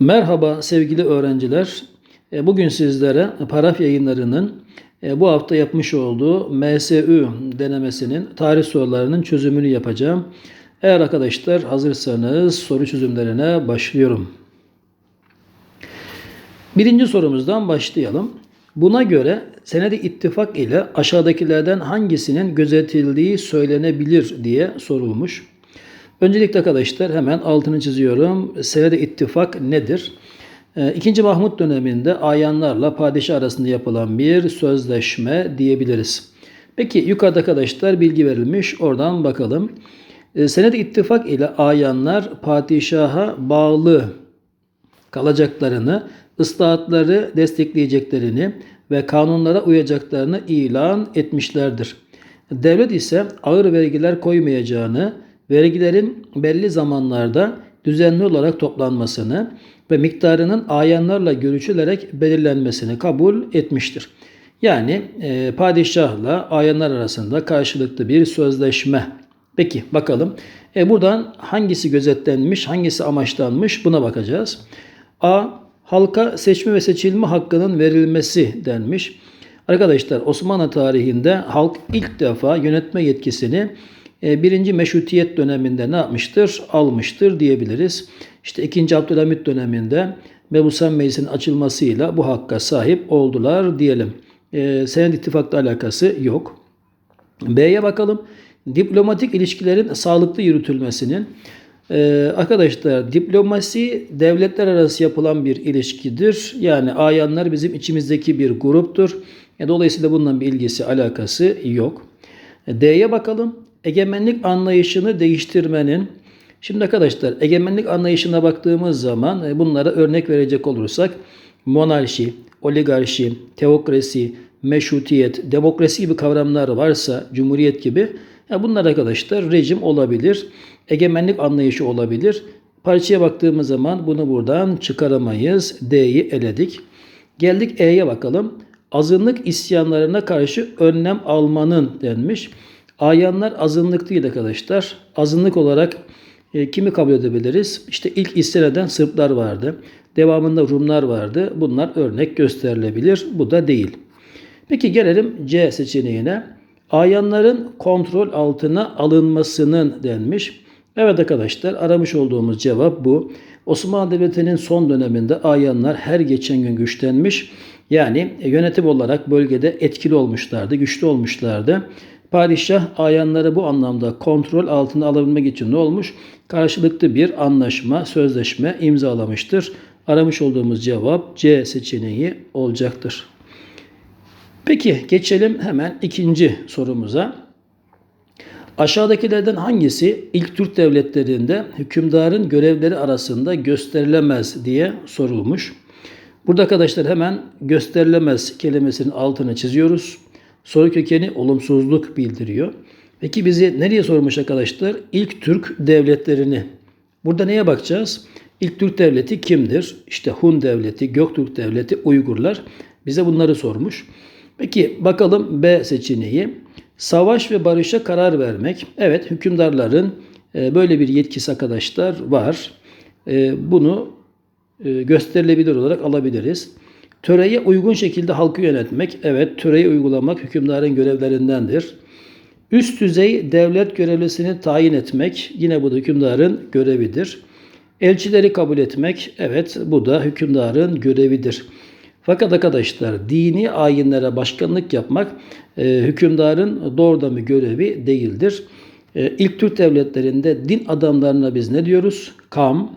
Merhaba sevgili öğrenciler. E, Bugün sizlere Paraf Yayınları'nın e, bu hafta yapmış olduğu MSÜ denemesinin tarih sorularının çözümünü yapacağım. Eğer arkadaşlar hazırsanız soru çözümlerine başlıyorum. Birinci sorumuzdan başlayalım. Buna göre senedi ittifak ile aşağıdakilerden hangisinin gözetildiği söylenebilir diye sorulmuş. Öncelikle arkadaşlar hemen altını çiziyorum. Senedi ittifak nedir? Ee, İkinci Mahmut döneminde ayanlarla padişah arasında yapılan bir sözleşme diyebiliriz. Peki yukarıda arkadaşlar bilgi verilmiş. Oradan bakalım. Ee, Senedi ittifak ile ayanlar padişaha bağlı kalacaklarını, ıslahatları destekleyeceklerini ve kanunlara uyacaklarını ilan etmişlerdir. Devlet ise ağır vergiler koymayacağını, vergilerin belli zamanlarda düzenli olarak toplanmasını ve miktarının ayanlarla görüşülerek belirlenmesini kabul etmiştir. Yani e, padişahla ayanlar arasında karşılıklı bir sözleşme. Peki bakalım. E, buradan hangisi gözetlenmiş, hangisi amaçlanmış buna bakacağız. A. Halka seçme ve seçilme hakkının verilmesi denmiş. Arkadaşlar Osmanlı tarihinde halk ilk defa yönetme yetkisini birinci meşrutiyet döneminde ne yapmıştır? Almıştır diyebiliriz. İşte ikinci Abdülhamit döneminde Mebusan Meclisi'nin açılmasıyla bu hakka sahip oldular diyelim. E, Senet ittifakla alakası yok. B'ye bakalım. Diplomatik ilişkilerin sağlıklı yürütülmesinin ee, arkadaşlar diplomasi devletler arası yapılan bir ilişkidir. Yani ayanlar bizim içimizdeki bir gruptur. E, dolayısıyla bundan bir ilgisi alakası yok. E, D'ye bakalım. Egemenlik anlayışını değiştirmenin Şimdi arkadaşlar egemenlik anlayışına baktığımız zaman e, bunlara örnek verecek olursak monarşi, oligarşi, teokrasi, meşrutiyet, demokrasi gibi kavramlar varsa, cumhuriyet gibi ya bunlar arkadaşlar rejim olabilir, egemenlik anlayışı olabilir. Parçaya baktığımız zaman bunu buradan çıkaramayız. D'yi eledik. Geldik E'ye bakalım. Azınlık isyanlarına karşı önlem almanın denmiş. Ayanlar azınlık değil arkadaşlar. Azınlık olarak e, kimi kabul edebiliriz? İşte ilk isyan eden Sırplar vardı. Devamında Rumlar vardı. Bunlar örnek gösterilebilir. Bu da değil. Peki gelelim C seçeneğine. Ayanların kontrol altına alınmasının denmiş. Evet arkadaşlar aramış olduğumuz cevap bu. Osmanlı Devleti'nin son döneminde ayanlar her geçen gün güçlenmiş. Yani yönetim olarak bölgede etkili olmuşlardı, güçlü olmuşlardı. Padişah ayanları bu anlamda kontrol altına alabilmek için ne olmuş? Karşılıklı bir anlaşma, sözleşme imzalamıştır. Aramış olduğumuz cevap C seçeneği olacaktır. Peki geçelim hemen ikinci sorumuza. Aşağıdakilerden hangisi ilk Türk devletlerinde hükümdarın görevleri arasında gösterilemez diye sorulmuş. Burada arkadaşlar hemen gösterilemez kelimesinin altını çiziyoruz. Soru kökeni olumsuzluk bildiriyor. Peki bizi nereye sormuş arkadaşlar? İlk Türk devletlerini. Burada neye bakacağız? İlk Türk devleti kimdir? İşte Hun devleti, Göktürk devleti, Uygurlar. Bize bunları sormuş. Peki bakalım B seçeneği. Savaş ve barışa karar vermek. Evet hükümdarların e, böyle bir yetkisi arkadaşlar var. E, bunu e, gösterilebilir olarak alabiliriz. Töreye uygun şekilde halkı yönetmek. Evet töreyi uygulamak hükümdarın görevlerindendir. Üst düzey devlet görevlisini tayin etmek yine bu da hükümdarın görevidir. Elçileri kabul etmek evet bu da hükümdarın görevidir. Fakat arkadaşlar dini ayinlere başkanlık yapmak e, hükümdarın doğrudan bir görevi değildir. E, ilk Türk devletlerinde din adamlarına biz ne diyoruz? Kam,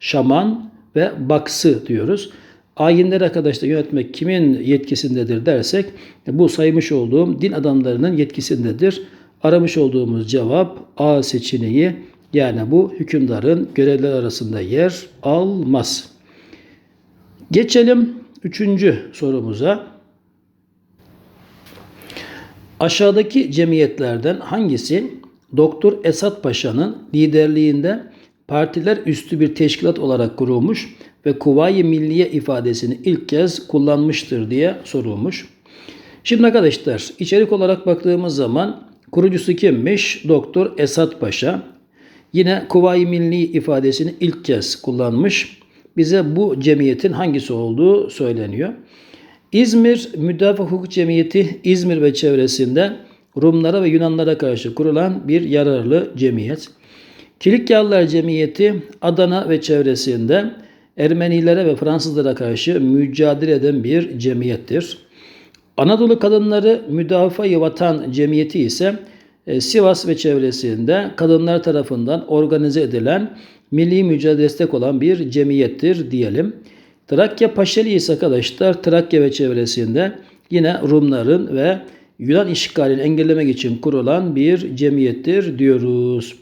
şaman ve baksı diyoruz. Ayinleri arkadaşlar yönetmek kimin yetkisindedir dersek bu saymış olduğum din adamlarının yetkisindedir. Aramış olduğumuz cevap A seçeneği yani bu hükümdarın görevler arasında yer almaz. Geçelim üçüncü sorumuza. Aşağıdaki cemiyetlerden hangisi Doktor Esat Paşa'nın liderliğinde partiler üstü bir teşkilat olarak kurulmuş ve Kuvayi Milliye ifadesini ilk kez kullanmıştır diye sorulmuş. Şimdi arkadaşlar içerik olarak baktığımız zaman kurucusu kimmiş? Doktor Esat Paşa. Yine Kuvayi Milli ifadesini ilk kez kullanmış. bize bu cemiyetin hangisi olduğu söyleniyor. İzmir Müdafaa Hukuk Cemiyeti İzmir ve çevresinde Rumlara ve Yunanlara karşı kurulan bir yararlı cemiyet. Kilikyalılar Cemiyeti Adana ve çevresinde Ermenilere ve Fransızlara karşı mücadele eden bir cemiyettir. Anadolu Kadınları Müdafaa-i Vatan Cemiyeti ise e, Sivas ve çevresinde kadınlar tarafından organize edilen milli mücadele destek olan bir cemiyettir diyelim. Trakya Paşeli ise arkadaşlar Trakya ve çevresinde yine Rumların ve Yunan işgalini engellemek için kurulan bir cemiyettir diyoruz.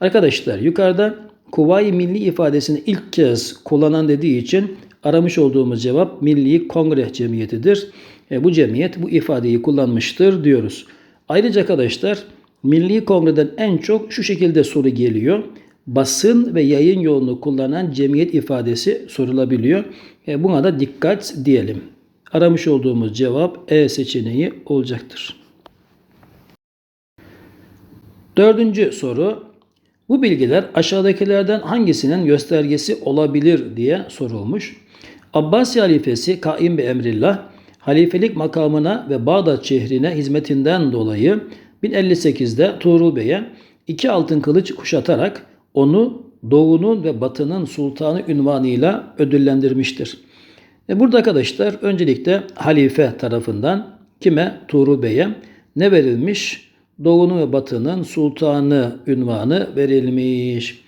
Arkadaşlar yukarıda Kuvayi Milli ifadesini ilk kez kullanan dediği için aramış olduğumuz cevap Milli Kongre Cemiyeti'dir. E, bu cemiyet bu ifadeyi kullanmıştır diyoruz. Ayrıca arkadaşlar Milli Kongre'den en çok şu şekilde soru geliyor. Basın ve yayın yolunu kullanan cemiyet ifadesi sorulabiliyor. E, buna da dikkat diyelim. Aramış olduğumuz cevap E seçeneği olacaktır. Dördüncü soru. Bu bilgiler aşağıdakilerden hangisinin göstergesi olabilir diye sorulmuş. Abbasi halifesi Kaim Bi Emrillah halifelik makamına ve Bağdat şehrine hizmetinden dolayı 1058'de Tuğrul Bey'e iki altın kılıç kuşatarak onu Doğu'nun ve Batı'nın sultanı ünvanıyla ödüllendirmiştir. E burada arkadaşlar öncelikle halife tarafından kime? Tuğrul Bey'e ne verilmiş? Doğu'nun ve Batı'nın sultanı ünvanı verilmiş.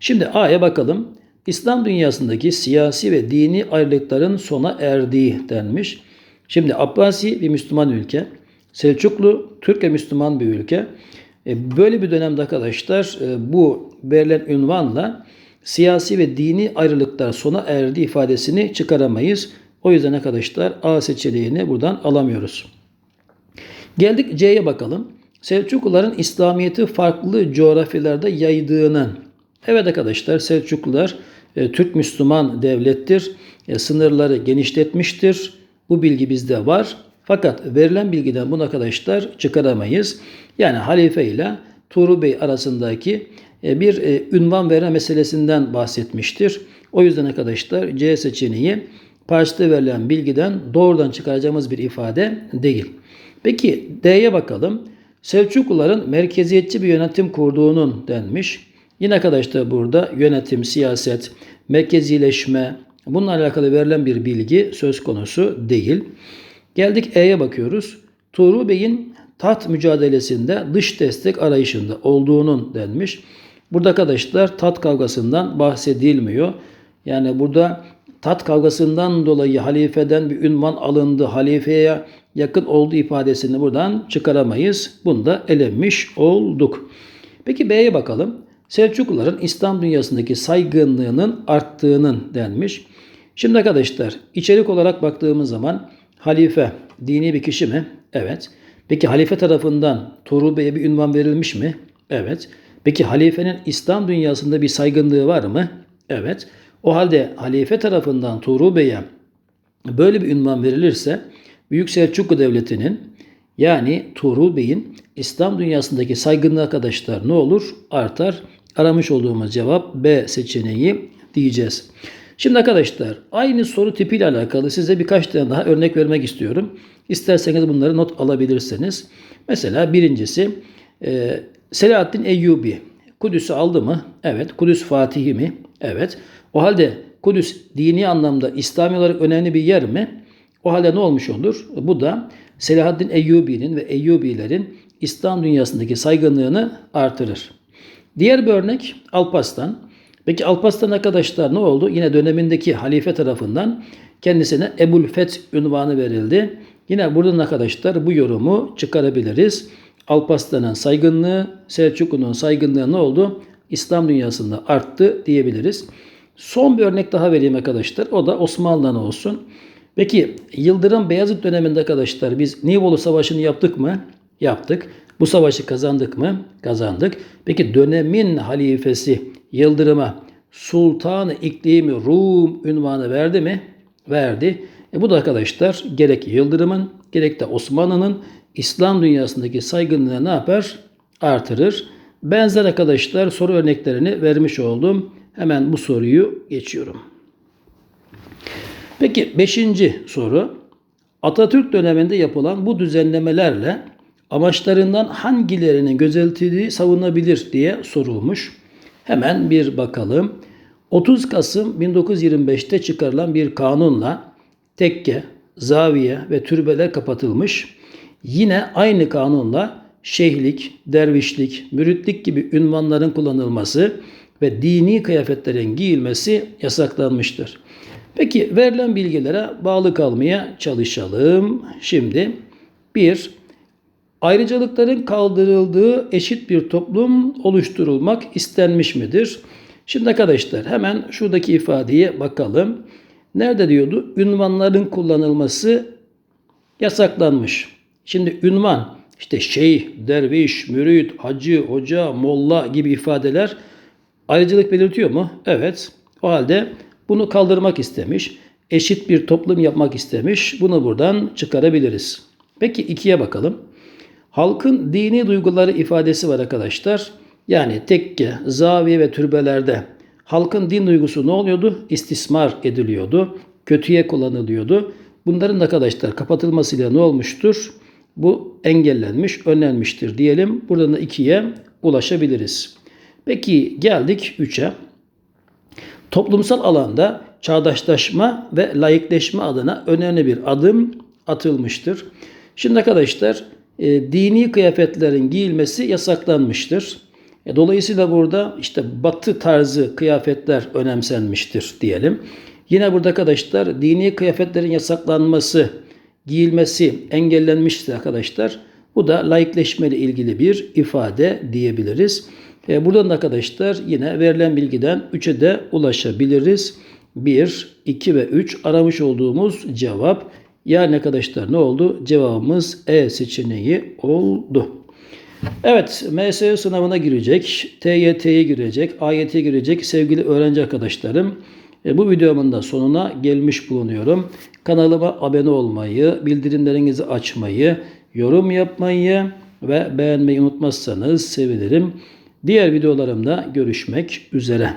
Şimdi A'ya bakalım. İslam dünyasındaki siyasi ve dini ayrılıkların sona erdiği denmiş. Şimdi Abbasi bir Müslüman ülke. Selçuklu Türk ve Müslüman bir ülke. E, böyle bir dönemde arkadaşlar e, bu verilen ünvanla siyasi ve dini ayrılıklar sona erdi ifadesini çıkaramayız. O yüzden arkadaşlar A seçeneğini buradan alamıyoruz. Geldik C'ye bakalım. Selçukluların İslamiyet'i farklı coğrafyalarda yaydığını. Evet arkadaşlar Selçuklular e, Türk Müslüman devlettir. E, sınırları genişletmiştir. Bu bilgi bizde var. Fakat verilen bilgiden bunu arkadaşlar çıkaramayız. Yani halife ile Tuğrul Bey arasındaki e, bir e, ünvan verme meselesinden bahsetmiştir. O yüzden arkadaşlar C seçeneği parçada verilen bilgiden doğrudan çıkaracağımız bir ifade değil. Peki D'ye bakalım. Selçukluların merkeziyetçi bir yönetim kurduğunun denmiş. Yine arkadaşlar burada yönetim, siyaset, merkezileşme bununla alakalı verilen bir bilgi söz konusu değil. Geldik E'ye bakıyoruz. Tuğrul Bey'in taht mücadelesinde dış destek arayışında olduğunun denmiş. Burada arkadaşlar tat kavgasından bahsedilmiyor. Yani burada tat kavgasından dolayı halifeden bir ünvan alındı, halifeye yakın olduğu ifadesini buradan çıkaramayız. Bunu da elenmiş olduk. Peki B'ye bakalım. Selçukluların İslam dünyasındaki saygınlığının arttığının denmiş. Şimdi arkadaşlar içerik olarak baktığımız zaman halife dini bir kişi mi? Evet. Peki halife tarafından Tuğrul Bey'e bir ünvan verilmiş mi? Evet. Peki halifenin İslam dünyasında bir saygınlığı var mı? Evet. O halde halife tarafından Tuğrul Bey'e böyle bir ünvan verilirse Büyük Selçuklu Devleti'nin yani Tuğrul Bey'in İslam dünyasındaki saygınlığı arkadaşlar ne olur? Artar. Aramış olduğumuz cevap B seçeneği diyeceğiz. Şimdi arkadaşlar aynı soru tipiyle alakalı size birkaç tane daha örnek vermek istiyorum. İsterseniz bunları not alabilirsiniz. Mesela birincisi e, Selahaddin Eyyubi Kudüs'ü aldı mı? Evet. Kudüs Fatihi mi? Evet. O halde Kudüs dini anlamda İslami olarak önemli bir yer mi? O halde ne olmuş olur? Bu da Selahaddin Eyyubi'nin ve Eyyubilerin İslam dünyasındaki saygınlığını artırır. Diğer bir örnek Alparslan. Peki Alparslan arkadaşlar ne oldu? Yine dönemindeki halife tarafından kendisine Ebul Feth ünvanı verildi. Yine buradan arkadaşlar bu yorumu çıkarabiliriz. Alparslan'ın saygınlığı, Selçuklu'nun saygınlığı ne oldu? İslam dünyasında arttı diyebiliriz. Son bir örnek daha vereyim arkadaşlar. O da Osmanlı'dan olsun. Peki Yıldırım Beyazıt döneminde arkadaşlar biz Nibolu Savaşı'nı yaptık mı? Yaptık. Bu savaşı kazandık mı? Kazandık. Peki dönemin halifesi Yıldırım'a Sultan-ı İklimi Rum ünvanı verdi mi? Verdi. E bu da arkadaşlar gerek Yıldırım'ın gerek de Osmanlı'nın İslam dünyasındaki saygınlığını ne yapar? Artırır. Benzer arkadaşlar soru örneklerini vermiş oldum. Hemen bu soruyu geçiyorum. Peki beşinci soru. Atatürk döneminde yapılan bu düzenlemelerle amaçlarından hangilerinin gözetildiği savunabilir diye sorulmuş. Hemen bir bakalım. 30 Kasım 1925'te çıkarılan bir kanunla tekke, zaviye ve türbeler kapatılmış. Yine aynı kanunla şeyhlik, dervişlik, müritlik gibi ünvanların kullanılması ve dini kıyafetlerin giyilmesi yasaklanmıştır. Peki verilen bilgilere bağlı kalmaya çalışalım. Şimdi bir, ayrıcalıkların kaldırıldığı eşit bir toplum oluşturulmak istenmiş midir? Şimdi arkadaşlar hemen şuradaki ifadeye bakalım. Nerede diyordu? Ünvanların kullanılması yasaklanmış. Şimdi ünvan işte şeyh, derviş, mürit, hacı, hoca, molla gibi ifadeler ayrıcalık belirtiyor mu? Evet. O halde bunu kaldırmak istemiş. Eşit bir toplum yapmak istemiş. Bunu buradan çıkarabiliriz. Peki ikiye bakalım. Halkın dini duyguları ifadesi var arkadaşlar. Yani tekke, zaviye ve türbelerde halkın din duygusu ne oluyordu? İstismar ediliyordu. Kötüye kullanılıyordu. Bunların da arkadaşlar kapatılmasıyla ne olmuştur? Bu engellenmiş, önlenmiştir diyelim. Buradan da ikiye ulaşabiliriz. Peki geldik üçe. Toplumsal alanda çağdaşlaşma ve layıkleşme adına önemli bir adım atılmıştır. Şimdi arkadaşlar e, dini kıyafetlerin giyilmesi yasaklanmıştır. E, dolayısıyla burada işte batı tarzı kıyafetler önemsenmiştir diyelim. Yine burada arkadaşlar dini kıyafetlerin yasaklanması, giyilmesi engellenmiştir arkadaşlar. Bu da laikleşme ile ilgili bir ifade diyebiliriz. E, buradan da arkadaşlar yine verilen bilgiden 3'e de ulaşabiliriz. 1, 2 ve 3 aramış olduğumuz cevap. Yani arkadaşlar ne oldu? Cevabımız E seçeneği oldu. Evet, MSU sınavına girecek, TYT'ye girecek, AYT'ye girecek sevgili öğrenci arkadaşlarım. E, bu videomun da sonuna gelmiş bulunuyorum. Kanalıma abone olmayı, bildirimlerinizi açmayı, yorum yapmayı ve beğenmeyi unutmazsanız sevinirim. Diğer videolarımda görüşmek üzere.